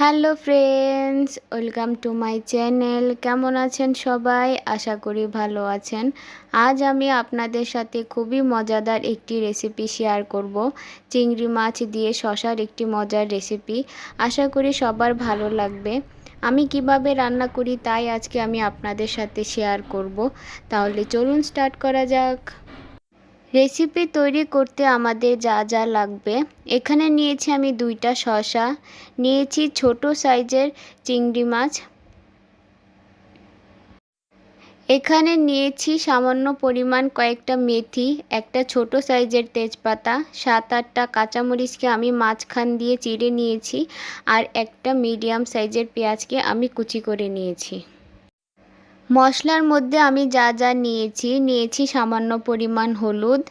Hello friends, welcome to my channel. কেমন আছেন সবাই? আশা করি ভালো আছেন। আজ আমি আপনাদের সাথে খুবই মজাদার একটি রেসিপি শেয়ার করব। চিংড়ি মাছ দিয়ে শশার একটি মজার রেসিপি আশা করি সবার ভালো লাগবে। আমি কীভাবে রান্না করি তাই আজকে আমি আপনাদের সাথে শেয়ার করব। তাহলে চলুন স্টার্ট করা যাক। রেসিপি তৈরি করতে আমাদের যা যা লাগবে। এখানে নিয়েছি আমি দুইটা শশা নিয়েছি ছোট সাইজের চিংড়ি মাছ। এখানে নিয়েছি সামান্য পরিমাণ কয়েকটা মেথি, একটা ছোট সাইজের তেজপাতা, সাত আটটা কাঁচামরিচকে আমি মাঝখান দিয়ে চিড়ে নিয়েছি আর একটা মিডিয়াম সাইজের পেঁয়াজকে আমি কুচি করে নিয়েছি। মশলার মধ্যে আমি যা যা নিয়েছি নিয়েছি সামান্য পরিমাণ হলুদ,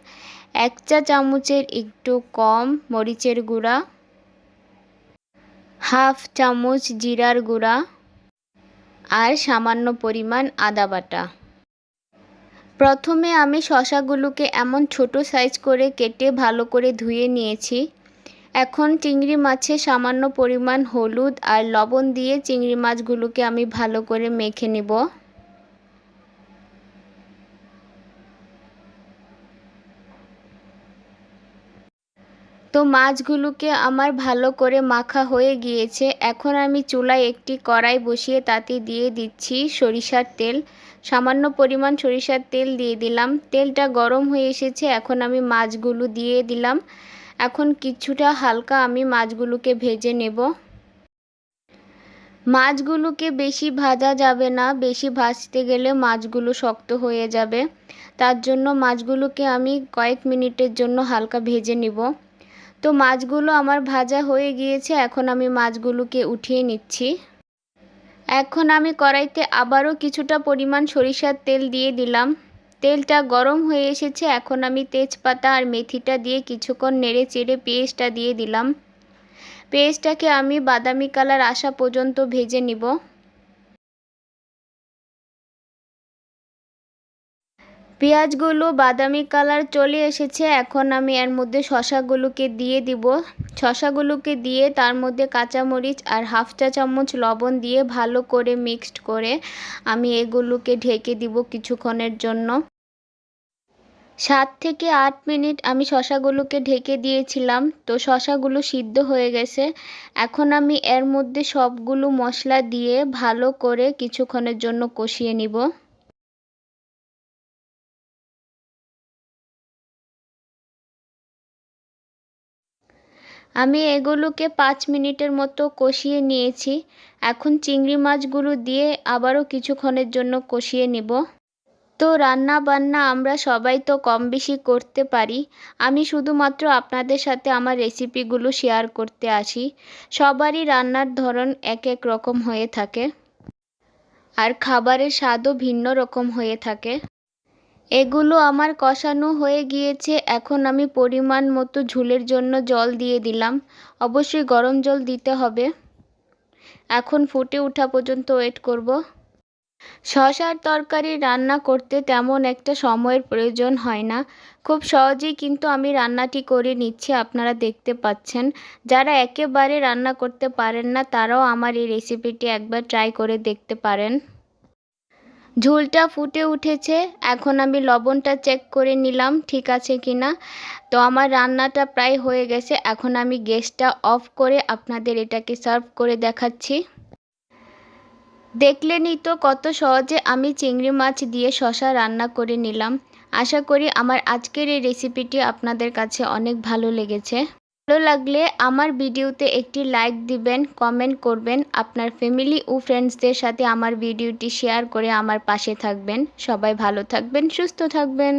এক চা চামচের একটু কম মরিচের গুঁড়া, হাফ চামচ জিরার গুঁড়া আর সামান্য পরিমাণ আদা বাটা। প্রথমে আমি শশাগুলোকে এমন ছোট সাইজ করে কেটে ভালো করে ধুয়ে নিয়েছি। এখন চিংড়ি মাছে সামান্য পরিমাণ হলুদ আর লবণ দিয়ে চিংড়ি মাছগুলোকে আমি ভালো করে মেখে নেব। তো মাছগুলোকে আমার ভালো করে মাখা হয়ে গিয়েছে। এখন আমি চুলায় একটি কড়াই বসিয়ে তাতে দিয়ে দিচ্ছি সরিষার তেল। সামান্য পরিমাণ সরিষার তেল দিয়ে দিলাম। তেলটা গরম হয়ে এসেছে, এখন আমি মাছগুলো দিয়ে দিলাম। এখন কিছুটা হালকা আমি মাছগুলোকে ভেজে নেব। মাছগুলোকে বেশি ভাজা যাবে না, বেশি ভাজতে গেলে মাছগুলো শক্ত হয়ে যাবে। তার জন্য মাছগুলোকে আমি কয়েক মিনিটের জন্য হালকা ভেজে নিব। তো মাছগুলো আমার ভাজা হয়ে গিয়েছে, এখন আমি মাছগুলোকে উঠিয়ে নিচ্ছি। এখন আমি কড়াইতে আবারও কিছুটা পরিমাণ সরিষার তেল দিয়ে দিলাম। তেলটা গরম হয়ে এসেছে, এখন আমি তেজপাতা আর মেথিটা দিয়ে কিছুক্ষণ নেড়ে চেড়ে পেস্টটা দিয়ে দিলাম। পেস্টটাকে আমি বাদামি কালার আসা পর্যন্ত ভেজে নিব। পেঁয়াজগুলো বাদামি কালার চলে এসেছে, এখন আমি এর মধ্যে শশাগুলোকে দিয়ে দিব। শশাগুলোকে দিয়ে তার মধ্যে কাঁচামরিচ আর হাফ চা চামচ লবণ দিয়ে ভালো করে মিক্সড করে আমি এগুলোকে ঢেকে দিব কিছুক্ষণের জন্য। সাত থেকে আট মিনিট আমি শশাগুলোকে ঢেকে দিয়েছিলাম, তো শশাগুলো সিদ্ধ হয়ে গেছে। এখন আমি এর মধ্যে সবগুলো মশলা দিয়ে ভালো করে কিছুক্ষণের জন্য কষিয়ে নিব। আমি এগুলোকে পাঁচ মিনিটের মতো কষিয়ে নিয়েছি। এখন চিংড়ি মাছগুলো দিয়ে আবারও কিছুক্ষণের জন্য কষিয়ে নিব। তো রান্না বান্না আমরা সবাই তো কম বেশি করতে পারি। আমি শুধুমাত্র আপনাদের সাথে আমার রেসিপিগুলো শেয়ার করতে আসি। সবারই রান্নার ধরন এক এক রকম হয়ে থাকে। আর খাবারের স্বাদও ভিন্ন রকম হয়ে থাকে। এগুলো আমার কষানো হয়ে গিয়েছে, এখন আমি পরিমাণ মতো ঝুলের জন্য জল দিয়ে দিলাম। অবশ্যই গরম জল দিতে হবে। এখন ফুটে ওঠা পর্যন্ত ওয়েট করব। শশার তরকারি রান্না করতে তেমন একটা সময়ের প্রয়োজন হয় না। খুব সহজেই কিন্তু আমি রান্নাটি করে নিচ্ছি, আপনারা দেখতে পাচ্ছেন। যারা একেবারে রান্না করতে পারেন না, তারাও আমার এই রেসিপিটি একবার ট্রাই করে দেখতে পারেন। ঝোলটা ফুটে উঠেছে। এখন আমি লবণটা চেক করে নিলাম, ঠিক আছে কি না তো আমার রান্নাটা প্রায় হয়ে গেছে। এখন আমি গ্যাসটা অফ করে আপনাদের এটাকে সার্ভ করে দেখাচ্ছি। দেখলেনই তো কত সহজে আমি চিংড়ি মাছ দিয়ে শশা রান্না করে নিলাম। আশা করি আমার আজকের এই রেসিপিটি আপনাদের কাছে অনেক ভালো লেগেছে। ভালো লাগলে আমার ভিডিওতে একটি লাইক দিবেন, কমেন্ট করবেন। আপনার ফ্যামিলি ও ফ্রেন্ডসদের সাথে আমার ভিডিওটি শেয়ার করে আমার পাশে থাকবেন। সবাই ভালো থাকবেন, সুস্থ থাকবেন।